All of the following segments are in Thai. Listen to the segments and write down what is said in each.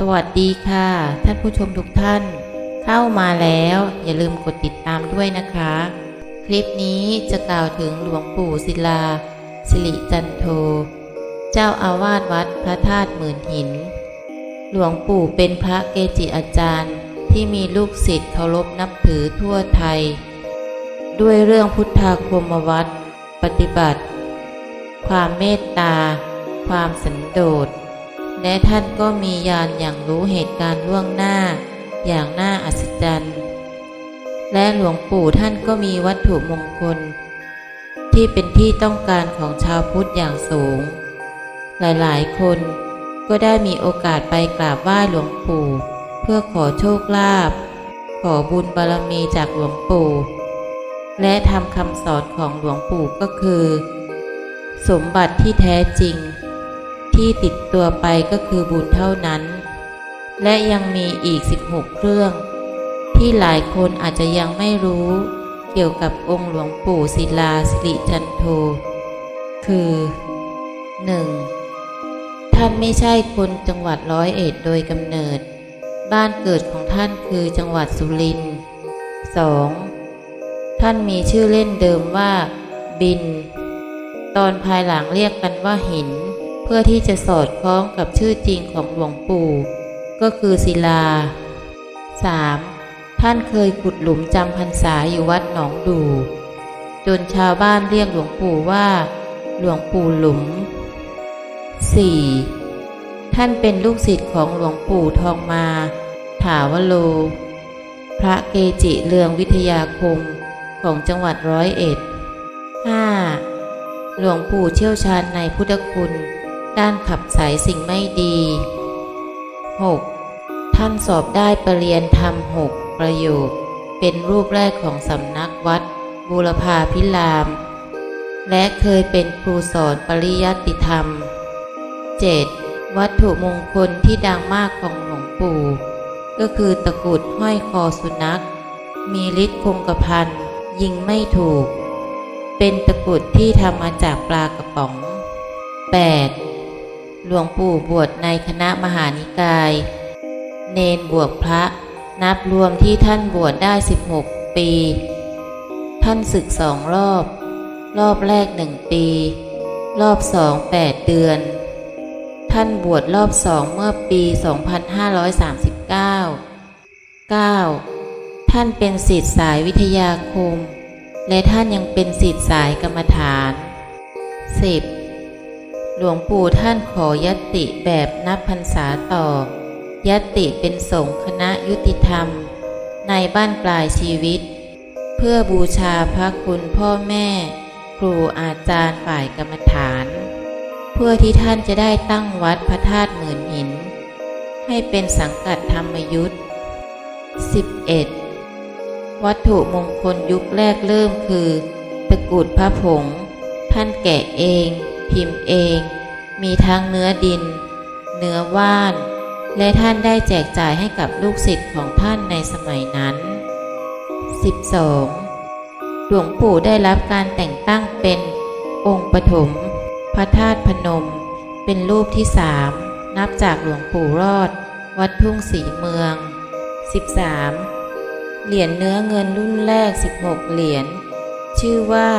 สวัสดีค่ะ ท่านผู้ชมทุกท่าน เข้ามาแล้วอย่าลืมกดติดตามด้วยนะคะ คลิปนี้จะกล่าวถึงหลวงปู่ศิลา สิริจันโท เจ้าอาวาสวัดพระธาตุหมื่นหิน หลวงปู่เป็นพระเกจิอาจารย์ที่มีลูกศิษย์เคารพนับถือทั่วไทย ด้วยเรื่องพุทธาคมวัตรปฏิบัติ ความเมตตา ความสันโดษ และท่านก็มีญาณอย่างรู้เหตุการณ์ล่วงหน้า อย่างน่าอัศจรรย์ และหลวงปู่ท่านก็มีวัตถุมงคล ที่เป็นที่ต้องการของชาวพุทธอย่างสูง หลายๆ คนก็ได้มีโอกาสไปกราบไหว้หลวงปู่ เพื่อขอโชคลาภขอบุญบารมีจากหลวงปู่ และทำคำสอนของหลวงปู่ก็คือ สมบัติที่แท้จริง ที่ติดตัวไปก็คือบุญเท่านั้น และยังมีอีก 16 เครื่อง ที่หลายคนอาจจะยังไม่รู้เกี่ยวกับองค์หลวงปู่ศิลาสิริจันโท คือ 1. ท่านไม่ใช่คนจังหวัดร้อยเอ็ดโดยกำเนิด บ้านเกิดของท่านคือจังหวัดสุรินทร์ 2. ท่านมีชื่อเล่นเดิมว่า บิน ตอนภายหลังเรียกกันว่าหิน พื่อที่จะสอดคล้องกับชื่อจริงของหลวงปู่ ก็คือศิลา 3. ท่านเคยขุดหลุมจำพรรษาอยู่วัดหนองดู จนชาวบ้านเรียกหลวงปู่ว่า หลวงปู่หลุม 4. ท่านเป็นลูกศิษย์ของหลวงปู่ทองมา ถาวโล พระเกจิเรืองวิทยาคมของจังหวัดร้อยเอ็ด 5. หลวงปู่เชี่ยวชาญในพุทธคุณ ด้านขับสายสิ่งไม่ดี 6. ท่านสอบได้ปรรียนธรรมหกประโยค เป็นรูปแรกของสำนักวัด บูรพาพิราม และเคยเป็นครูสอนปริยัติธรรม 7. วัตถุมงคลที่ดังมากของหลวงปู่ ก็คือตะกุดห้อยคอสุนัข มีฤทธิ์คงกระพันยิงไม่ถูก เป็นตะกุดที่ทำมาจากปลากระป๋อง 8. หลวงปู่บวชในคณะมหานิกาย เนนบวกพระนับรวมที่ท่านบวชได้ 16 ปี ท่านศึกสองรอบ รอบแรกหนึ่งปี รอบสองแปดเดือน ท่านบวชรอบสองเมื่อปี 2539 9. ท่านเป็นศิษย์สายวิทยาคม และท่านยังเป็นศิษย์สายกรรมฐาน 10. หลวงปู่ท่านขอยตติแบบนับพรรษาต่อยตติเป็นสงฆ์คณะยุติธรรม ในบ้านปลายชีวิต เพื่อบูชาพระคุณพ่อแม่ ครูอาจารย์ฝ่ายกรรมฐาน เพื่อที่ท่านจะได้ตั้งวัดพระธาตุหมื่นหิน ให้เป็นสังกัดธรรมยุทธ์ 11. วัตถุมงคลยุคแรกเริ่มคือ ตะกรุดพระผง ท่านแกะเอง พิมพ์เอง มีทั้งเนื้อดิน เนื้อว่าน และท่านได้แจกจ่ายให้กับลูกศิษย์ของท่านในสมัยนั้น 12. หลวงปู่ได้รับการแต่งตั้งเป็นองค์ปฐมพระธาตุพนม เป็นรูปที่สามนับจากหลวงปู่รอด วัดทุ่งสีเมือง 13. เหรียญเนื้อเงินรุ่นแรก 16 เหรียญชื่อว่า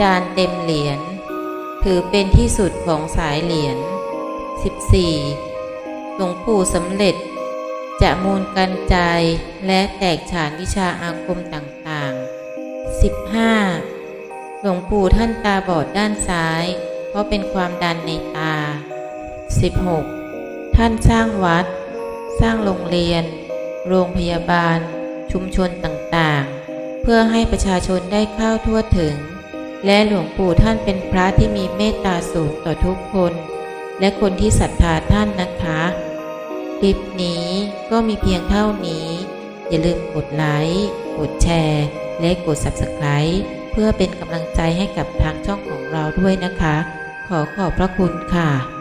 จานเต็มเหรียญ ถือเป็นที่สุดของสายเหรียญ 14. หลวงปู่สำเร็จ จะมูลกันใจและแตกฉานวิชาอาคมต่างๆ 15. หลวงปู่ท่านตาบอดด้านซ้าย เพราะเป็นความดันในตา 16. ท่านสร้างวัด สร้างโรงเรียน โรงพยาบาล ชุมชนต่างๆ เพื่อให้ประชาชนได้เข้าทั่วถึง และหลวงปู่ท่านเป็นพระที่มีเมตตาสูงต่อทุกคน และคนที่ศรัทธาท่านนะคะ คลิปนี้ก็มีเพียงเท่านี้ อย่าลืมกดไลค์ กดแชร์ และกด Subscribe เพื่อเป็นกำลังใจให้กับทางช่องของเราด้วยนะคะ ขอขอบพระคุณค่ะ